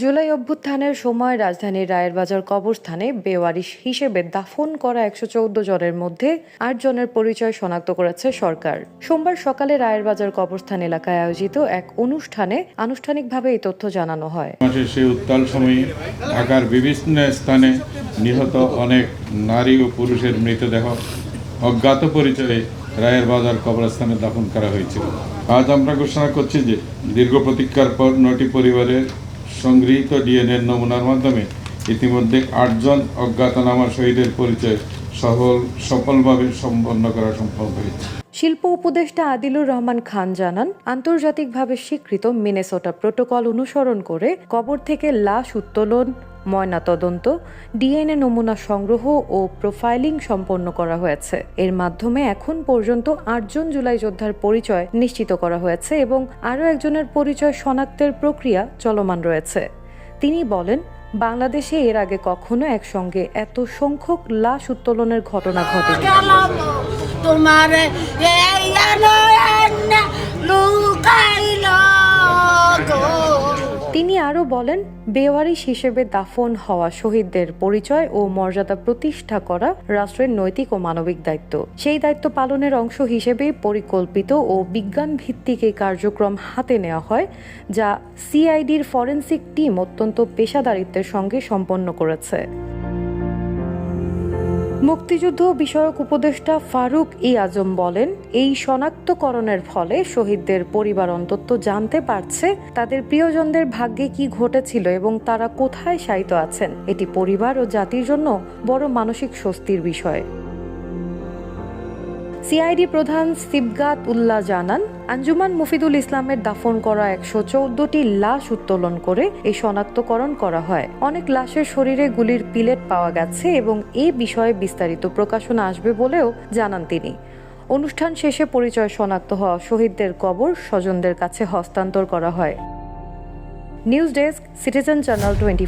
জুলাই অভ্যুত্থানের সময় রাজধানীর রায়ের বাজার কবরস্থানে বেওয়ারিশ হিসেবে দাফন করা একশো চৌদ্দ জনের মধ্যে আট জনের পরিচয় শনাক্ত করেছে সরকার। সোমবার সকালে রায়ের বাজার কবরস্থান এলাকায় আয়োজিত এক অনুষ্ঠানে আনুষ্ঠানিকভাবে এই তথ্য জানানো হয়। সেই উত্তাল সময়ে ঢাকার বিভিন্ন স্থানে নিহত অনেক নারী ও পুরুষের মৃতদেহ অজ্ঞাত পরিচয়ে রায়ের বাজার কবরস্থানে দাফন করা হয়েছিল। আজ আমরা ঘোষণা করছি যে দীর্ঘ প্রতীক্ষার পর নটি পরিবারের সংগৃহীত ডিএনএর নমুনার মাধ্যমে ইতিমধ্যে আটজন অজ্ঞাতনামা শহীদের পরিচয় সফল সফলভাবে সম্পন্ন করা সম্ভব হয়েছে। শিল্প উপদেষ্টা আদিলুর রহমান খান জানান, আন্তর্জাতিকভাবে স্বীকৃত মিনেসোটা প্রোটোকল অনুসরণ করে কবর থেকে লাশ উত্তোলন ময়নাতদন্ত, ডিএনএ নমুনা সংগ্রহ ও প্রোফাইলিং সম্পন্ন করা হয়েছে। এর মাধ্যমে এখন পর্যন্ত আটজন জুলাই যোদ্ধার পরিচয় নিশ্চিত করা হয়েছে এবং আরও একজনের পরিচয় শনাক্তের প্রক্রিয়া চলমান রয়েছে। তিনি বলেন, বাংলাদেশে এর আগে কখনো একসঙ্গে এত সংখ্যক লাশ উত্তোলনের ঘটনা ঘটে তোমার আরও বলেন, বেওয়ারিশ হিসেবে দাফন হওয়া শহীদদের পরিচয় ও মর্যাদা প্রতিষ্ঠা করা রাষ্ট্রের নৈতিক ও মানবিক দায়িত্ব। সেই দায়িত্ব পালনের অংশ হিসেবে পরিকল্পিত ও বিজ্ঞান ভিত্তিক এই কার্যক্রম হাতে নেওয়া হয়, যা সিআইডির ফরেন্সিক টিম অত্যন্ত পেশাদারিত্বের সঙ্গে সম্পন্ন করেছে। মুক্তিযুদ্ধ বিষয়ক উপদেষ্টা ফারুক ই আজম বলেন, এই শনাক্তকরণের ফলে শহীদদের পরিবার অন্তত জানতে পারছে তাদের প্রিয়জনদের ভাগ্যে কি ঘটেছিল এবং তারা কোথায় শায়িত আছেন। এটি পরিবার ও জাতির জন্য বড় মানসিক স্বস্তির বিষয়। সিআইডি প্রধান সিবগাত উল্লাহ জানান, আঞ্জুমান মুফিদুল ইসলামের দাফন করা একশো চৌদ্দটি লাশ উত্তোলন করে এই শনাক্তকরণ করা হয়। অনেক লাশের শরীরে গুলির পিলেট পাওয়া গেছে এবং এ বিষয়ে বিস্তারিত প্রকাশনা আসবে বলেও জানান তিনি। অনুষ্ঠান শেষে পরিচয় শনাক্ত হওয়া শহীদদের কবর স্বজনদের কাছে হস্তান্তর করা হয়। News desk, citizen channel twenty